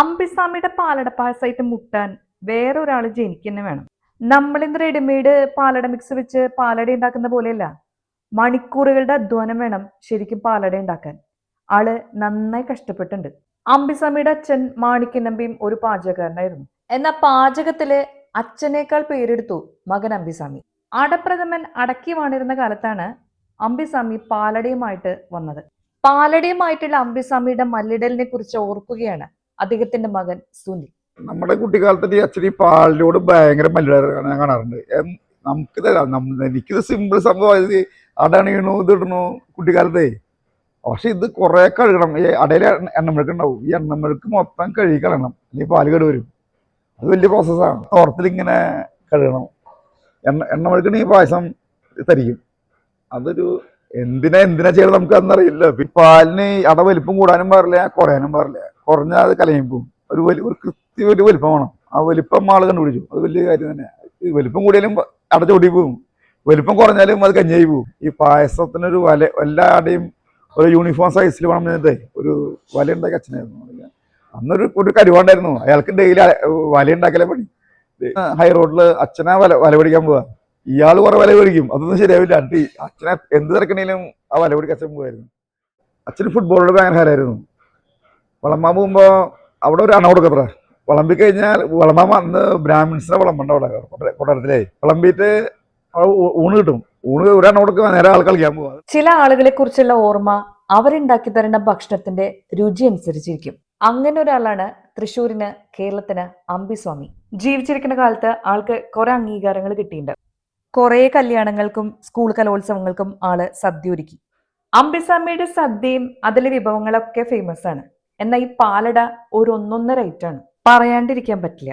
അമ്പിസ്വാമിയുടെ പാലട പായസമായിട്ട് മുട്ടാൻ വേറൊരാൾ ജനിക്കുന്നെ വേണം. നമ്മളിന്ന് റെഡിമെയ്ഡ് പാലട മിക്സ് വെച്ച് പാലട ഉണ്ടാക്കുന്ന പോലെയല്ല മണിക്കൂറുകളുടെ അധ്വാനം വേണം ശരിക്കും പാലട ഉണ്ടാക്കാൻ. ആൾ നന്നായി കഷ്ടപ്പെട്ടുണ്ട് അമ്പിസ്വാമിയുടെ അച്ഛൻ മാണിക്കനമ്പിയും ഒരു പാചകക്കാരനായിരുന്നു. എന്നാൽ പാചകത്തിൽ അച്ഛനേക്കാൾ പേരെടുത്തു മകൻ അമ്പിസ്വാമി അടപ്രഥമൻ അടക്കി വാണിരുന്ന കാലത്താണ് അമ്പിസ്വാമി പാലടയുമായിട്ട് വന്നത്. പാലടയുമായിട്ടുള്ള അമ്പിസ്വാമിയുടെ മല്ലിടലിനെ കുറിച്ച് ഓർക്കുകയാണ് അദ്ദേഹത്തിന്റെ മകൻ സുനിൽ. നമ്മുടെ കുട്ടിക്കാലത്ത് ഈ പാലിനോട് ഭയങ്കര മല്ലിടാറാണ് ഞാൻ കാണാറുണ്ട്. നമുക്ക് എനിക്കിത് സിമ്പിൾ സംഭവം ഇത് അടണിയണു ഇതിടണു കുട്ടിക്കാലത്തെ. പക്ഷെ ഇത് കുറെ കഴുകണം. ഈ അടയിൽ എണ്ണമെഴുക്ക് ഉണ്ടാവും. ഈ എണ്ണമെഴുക്ക് മൊത്തം കഴുകി കളയണം അല്ലെങ്കിൽ പാൽ കേട് വരും. അത് വലിയ പ്രോസസ്സാണ് തോർത്തിൽ ഇങ്ങനെ കഴുകണം. എണ്ണ എണ്ണമെഴുക്കണ ഈ പായസം തരിക്കും അതൊരു എന്തിനാ എന്തിനാ ചെയ്യണം നമുക്ക് അന്നറിയില്ല പാലിന് അട വലിപ്പം കൂടാനും പാടില്ല കുറയാനും പാടില്ല. കുറഞ്ഞാൽ അത് കലയും പോകും ഒരു വലിയ ഒരു കൃത്യ ഒരു വലിപ്പം വേണം. ആ വലിപ്പം ആൾ കണ്ടുപിടിച്ചു. അത് വലിയ കാര്യം തന്നെ. ഈ വലിപ്പം കൂടിയാലും അടച്ചോടി ചോടി പോകും വലിപ്പം കുറഞ്ഞാലും അത് കഞ്ഞായി പോകും ഈ പായസത്തിനൊരു വല എല്ലാവരുടെയും ഒരു യൂണിഫോം സൈസിൽ വേണം എന്തേ ഒരു വല ഉണ്ടാക്കി അച്ഛനായിരുന്നു. അന്നൊരു ഒരു കരുവാണ്ടായിരുന്നു അയാൾക്ക് ഡെയിലി വല ഉണ്ടാക്കലേ പണി. ഹൈ റോഡിൽ അച്ഛനാ വല വല പിടിക്കാൻ പോവാ. ഇയാൾ കുറെ വല പിടിക്കും അതൊന്നും ശരിയാവില്ല. അട്ടി അച്ഛനെ എന്ത് തിരക്കണേലും ആ വല പിടിക്കാൻ അച്ഛൻ പോവായിരുന്നു. അച്ഛന് ഫുട്ബോളിൽ ഭയങ്കര ഹരായിരുന്നു. വിളമ്പാൻ പോകുമ്പോ അവിടെ ഒരു അണ കൊടുക്കത്ര. വിളമ്പി കഴിഞ്ഞാൽ വിളമ്പാൻ വന്ന് ബ്രാഹ്മിൻസിനെ വിളമ്പണ്ട അവിടെ കൊട്ടാ- കൊട്ടാരത്തിലേ. വിളമ്പിയിട്ട് ഊണ് കിട്ടും. ഊണ് ഒരു അണ കൊടുക്കുക നേരെ ആൾ കളിക്കാൻ പോവാ. ചില ആളുകളെ കുറിച്ചുള്ള ഓർമ്മ അവരുണ്ടാക്കി തരുന്ന ഭക്ഷണത്തിന്റെ രുചി അനുസരിച്ചിരിക്കും. അങ്ങനെ ഒരാളാണ് തൃശ്ശൂരിന് കേരളത്തിന് അമ്പിസ്വാമി. ജീവിച്ചിരിക്കുന്ന കാലത്ത് ആൾക്ക് കുറെ അംഗീകാരങ്ങൾ കിട്ടിയിട്ടുണ്ട്. കുറെ കല്യാണങ്ങൾക്കും സ്കൂൾ കലോത്സവങ്ങൾക്കും ആൾ സദ്യ ഒരുക്കി. അമ്പിസ്വാമിയുടെ സദ്യയും അതിലെ വിഭവങ്ങളൊക്കെ ഫേമസ് ആണ്. എന്നാൽ ഈ പാലട ഒരു ഒന്നൊന്നര ഐറ്റാണ്. പറയാണ്ടിരിക്കാൻ പറ്റില്ല.